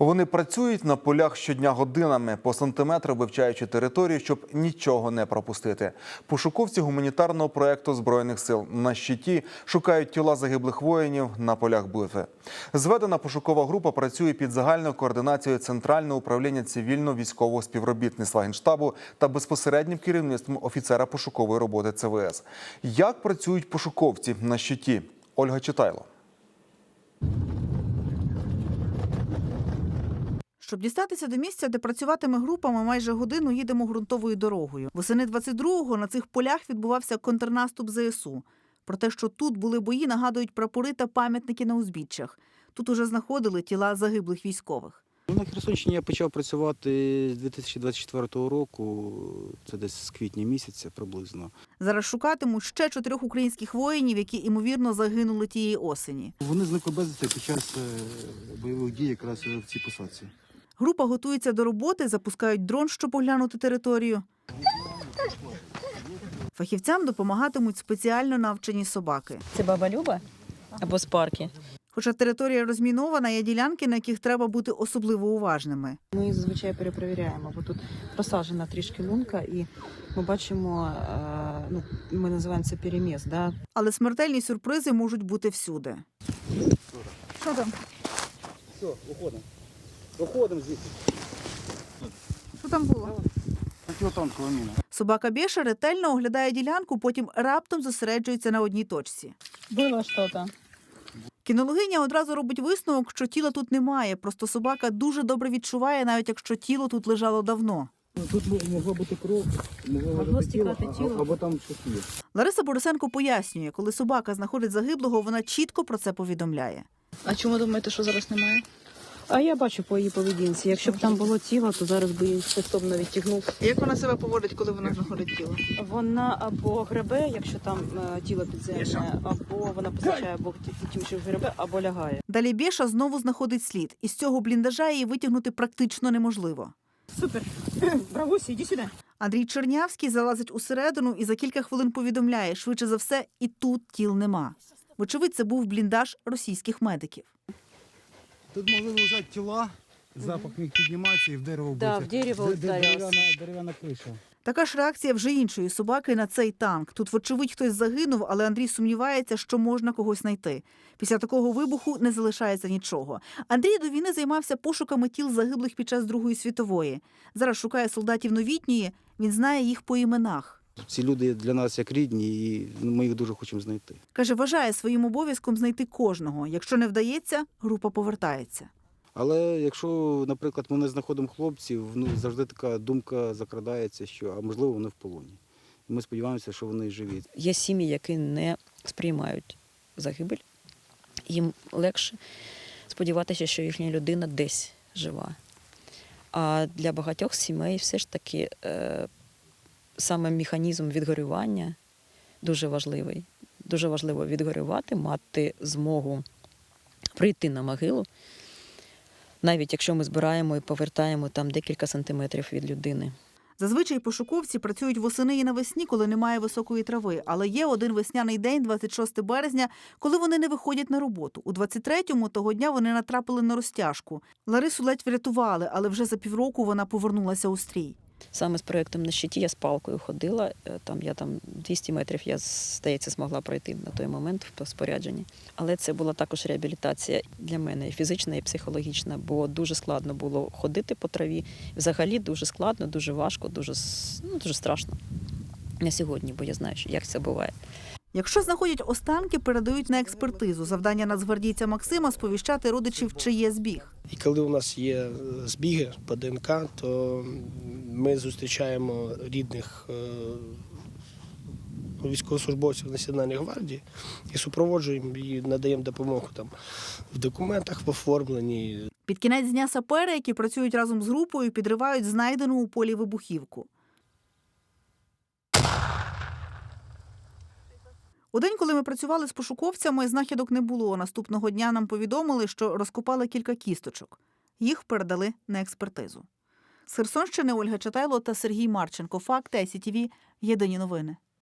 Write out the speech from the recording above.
Вони працюють на полях щодня годинами, по сантиметру вивчаючи територію, щоб нічого не пропустити. Пошуковці гуманітарного проекту збройних сил на щиті шукають тіла загиблих воїнів на полях битви. Зведена пошукова група працює під загальною координацією Центрального управління цивільно-військового співробітництва генштабу та безпосереднім керівництвом офіцера пошукової роботи ЦВС. Як працюють пошуковці на щиті? Ольга Читайло. Щоб дістатися до місця, де працюватиме група, ми майже годину їдемо ґрунтовою дорогою. Восени 22-го на цих полях відбувався контрнаступ ЗСУ. Про те, що тут були бої, нагадують прапори та пам'ятники на узбіччях. Тут уже знаходили тіла загиблих військових. Ну, На Херсонщині я почав працювати з 2024 року, це десь з квітня місяця приблизно. Зараз шукатимуть ще чотирьох українських воїнів, які ймовірно загинули тієї осені. Вони зникли безвісти під час е, бойових дій якраз в цій посадці. Група готується до роботи, запускають дрон, щоб оглянути територію. Фахівцям допомагатимуть спеціально навчені собаки. Це баба Люба або Спаркі. Хоча територія розмінована, є ділянки, на яких треба бути особливо уважними. Ми зазвичай перепровіряємо, бо тут просаджена трішки лунка, і ми бачимо, е, ну ми називаємо це переміс, да? Але смертельні сюрпризи можуть бути всюди. Що там? Все, виходимо. Виходимо звідси. Що там було? Противотанкова міна. Собака Бєша ретельно оглядає ділянку, потім раптом зосереджується на одній точці. Було щось. Кінологиня одразу робить висновок, що тіла тут немає. Просто собака дуже добре відчуває, навіть якщо тіло тут лежало давно. Тут могла бути кров, Могло стікати тіло. або там щось є. Лариса Борисенко пояснює, коли собака знаходить загиблого, вона чітко про це повідомляє. А чому думаєте, що зараз немає? А я бачу по її поведінці. Якщо б там було тіло, то зараз би її стовно відтягнув. Як вона себе поводить, коли вона знаходить тіло? Вона або гребе, якщо там е, тіло підземне, або вона позначає або тим, що гребе, або лягає. Далі Бєша знову знаходить слід. Із цього бліндажа її витягнути практично неможливо. Супер. Бравусі, іди сюди. Андрій Чернявський залазить усередину і за кілька хвилин повідомляє, швидше за все, і тут тіл нема. Вочевидь, це був бліндаж російських медиків. Тут могли лежати тіла, запах міг підніматися і в дерево Да, в дерево Де- де- вдарявся. Дерев'яна дерев'яна криша. Така ж реакція вже іншої собаки на цей танк. Тут, вочевидь, хтось загинув, але Андрій сумнівається, що можна когось знайти. Після такого вибуху не залишається нічого. Андрій до війни займався пошуками тіл загиблих під час Другої світової. Зараз шукає солдатів новітньої. Він знає їх по іменах. Ці люди для нас як рідні, і ми їх дуже хочемо знайти. Каже, вважає своїм обов'язком знайти кожного. Якщо не вдається, група повертається. Але якщо, наприклад, ми не знаходимо хлопців, ну завжди така думка закрадається, що а можливо вони в полоні. І ми сподіваємося, що вони живі. Є сім'ї, які не сприймають загибель. Їм легше сподіватися, що їхня людина десь жива. А для багатьох сімей все ж таки е, саме механізм відгорювання дуже важливий. Дуже важливо відгорювати, мати змогу прийти на могилу, навіть якщо ми збираємо і повертаємо там декілька сантиметрів від людини. Зазвичай пошуковці працюють восени і навесні, коли немає високої трави. Але є один весняний день, 26 березня, коли вони не виходять на роботу. У 23-му того дня вони натрапили на розтяжку. Ларису ледь врятували, але вже за півроку вона повернулася у стрій. Саме з проєктом на щиті я з палкою ходила. е, Там я там 200 метрів, я здається, змогла пройти на той момент в спорядженні. Але це була також реабілітація для мене і фізична, і психологічна, бо дуже складно було ходити по траві. Взагалі дуже складно, дуже важко, дуже ну, дуже страшно. Не сьогодні, бо я знаю, як це буває. Якщо знаходять останки, передають на експертизу. Завдання нацгвардійця Максима сповіщати родичів, чи є збіг. І коли у нас є е, збіги по ДНК, то ми зустрічаємо рідних е, військовослужбовців Національної гвардії і супроводжуємо і надаємо допомогу там в документах, в оформленні, Під кінець дня сапери, які працюють разом з групою, підривають знайдену у полі вибухівку. У день, коли ми працювали з пошуковцями, знахідок не було. Наступного дня нам повідомили, що розкопали кілька кісточок. Їх передали на експертизу. З Херсонщини Ольга Чатайло та Сергій Марченко. Факти ICTV. Єдині новини.